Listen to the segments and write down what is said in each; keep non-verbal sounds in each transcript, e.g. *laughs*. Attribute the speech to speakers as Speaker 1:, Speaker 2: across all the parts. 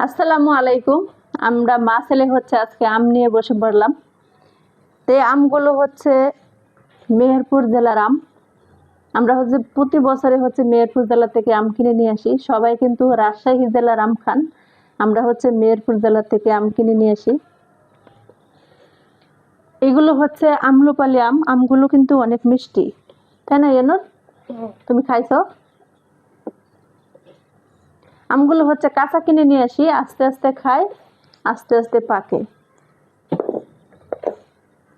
Speaker 1: আসসালামু আলাইকুম। আমরা মা ছেলে হচ্ছে আজকে আম নিয়ে বসে পড়লাম। তো আমগুলো হচ্ছে মেহেরপুর জেলার আম। আমরা হচ্ছে প্রতি বছরে হচ্ছে মেহেরপুর জেলা থেকে আম কিনে নিয়ে আসি। সবাই কিন্তু রাজশাহী জেলার আম খান। আমরা হচ্ছে মেহেরপুর জেলা থেকে আম কিনে নিয়ে আসি। এগুলো হচ্ছে আমলুপালি আম। আমগুলো কিন্তু অনেক মিষ্টি। তাই না এনর তুমি খাইছো? আমগুলো হচ্ছে কাঁচা কিনে নিয়ে আসি, আস্তে আস্তে খাই, আস্তে আস্তে পাকে।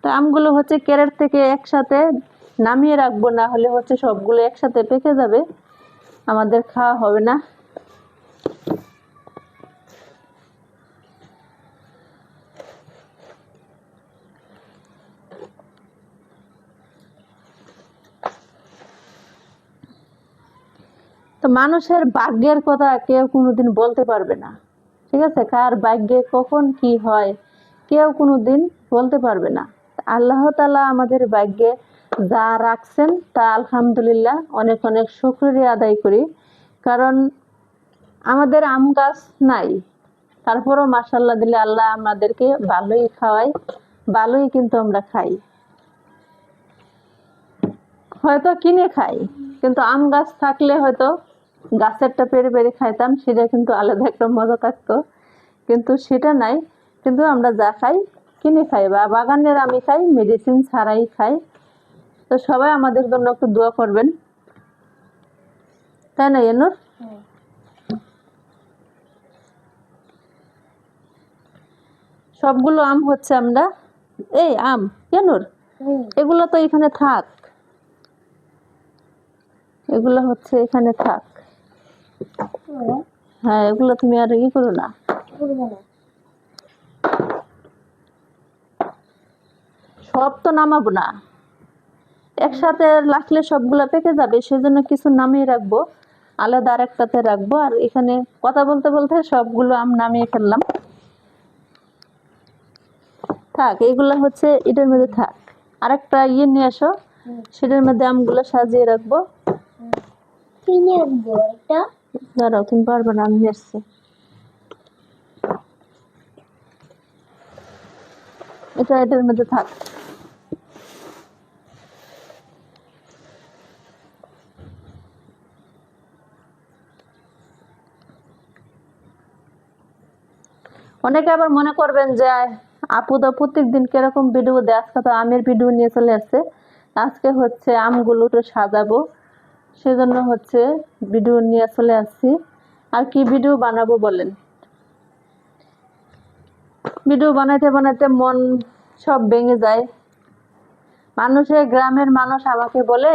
Speaker 1: তো আমগুলো হচ্ছে ক্যারেট থেকে একসাথে নামিয়ে রাখব, না হলে হচ্ছে সবগুলো একসাথে পেকে যাবে। আমাদের খাওয়া হবে না। তো মানুষের ভাগ্যের কথা কেউ কোনোদিন বলতে পারবে না। ঠিক আছে? কার ভাগ্যে কখন কি হয়, কেউ কোনোদিন বলতে পারবে না। আল্লাহ তালা আমাদের ভাগ্যে যা রাখছেন তা আলহামদুলিল্লাহ অনেক অনেক শুক্রিয়া আদায় করি। কারণ আমাদের আম গাছ নাই। তারপরও মাসাল্লাহ দিলে আল্লাহ আমাদেরকে ভালোই খাওয়ায়, ভালোই কিন্তু আমরা খাই। হয়তো কিনে খাই, কিন্তু আম গাছ থাকলে হয়তো গাছেরটা পেরে পেরে খাইতাম, সেটা কিন্তু আলাদা একটা মজা থাকতো। কিন্তু সেটা নাই, কিন্তু আমরা যা খাই কিনে খাই বা বাগানের আমি খাই মেডিসিন ছাড়াই খাই। তো সবাই আমাদের জন্য একটু দোয়া করবেন। তাই না, এনুর? সবগুলো আম হচ্ছে আমরা। এই আম, এনুর? এগুলো তো এখানে থাক। এগুলো হচ্ছে এখানে থাক। হ্যাঁ এগুলো তুমি আর ই করো না। সব তো নামাবো না। একসাথে রাখলে সবগুলো পেকে যাবে সেজন্য কিছু নামিয়ে রাখব। আলাদা আর একটাতে রাখব আর এখানে কথা বলতে বলতে সবগুলো আম নামিয়ে ফেললাম। থাক এগুলো হচ্ছে এটার মধ্যে থাক। আরেকটা ইয়ে নিয়ে আসো সেটার মধ্যে আমগুলো সাজিয়ে রাখব।
Speaker 2: আনব এটা
Speaker 1: দাঁড়াও, তুমি পারবে না, আমি এসছি এটা এটার মধ্যে থাক। অনেকে আবার মনে করবেন যে, আপু তো প্রত্যেক দিন কীরকম ভিডিও দেয়? আজকে তো আমের ভিডিও নিয়ে চলে আসছে। আজকে হচ্ছে আমগুলো তো সাজাবো। সেজন্য হচ্ছে ভিডিও নিয়ে চলে আসছি। আর কি ভিডিও বানাবো বলেন? ভিডিও বানাইতে বানাইতে মন সব ভেঙে যায়। মানুষের গ্রামের মানুষ আমাকে বলে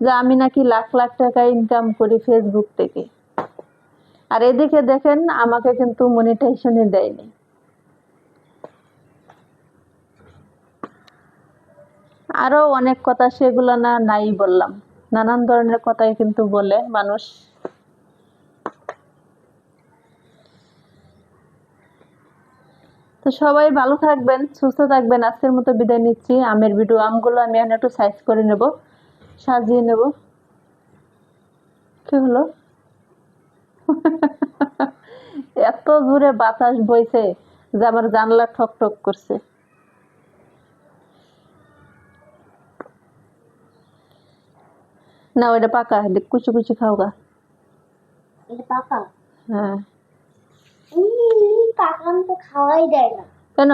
Speaker 1: যে, আমি নাকি লাখ লাখ টাকা ইনকাম করি ফেসবুক থেকে। আর এদিকে দেখেন, আমাকে কিন্তু মনিটাইজেশনে দেয়নি। আরও অনেক কথা সেগুলো না, নাই বললাম। নানান ধরনের কথাই কিন্তু বলে মানুষ। তো সবাই ভালো থাকবেন, সুস্থ থাকবেন। আজকের মতো বিদায় নিচ্ছি। আমের ভিডিও আমগুলো আমি এখন একটু সাইজ করে নেব, সাজিয়ে নেব। কি হলো? *laughs* এত জোরে বাতাস বইছে যে আমার জানলা ঠক ঠক করছে। না ওটা পাকা কুচু কুচি খাও গা
Speaker 2: এটা পাকা?
Speaker 1: হ্যাঁ।
Speaker 2: পাকা তো খাওয়াই দেয় না।
Speaker 1: কেন?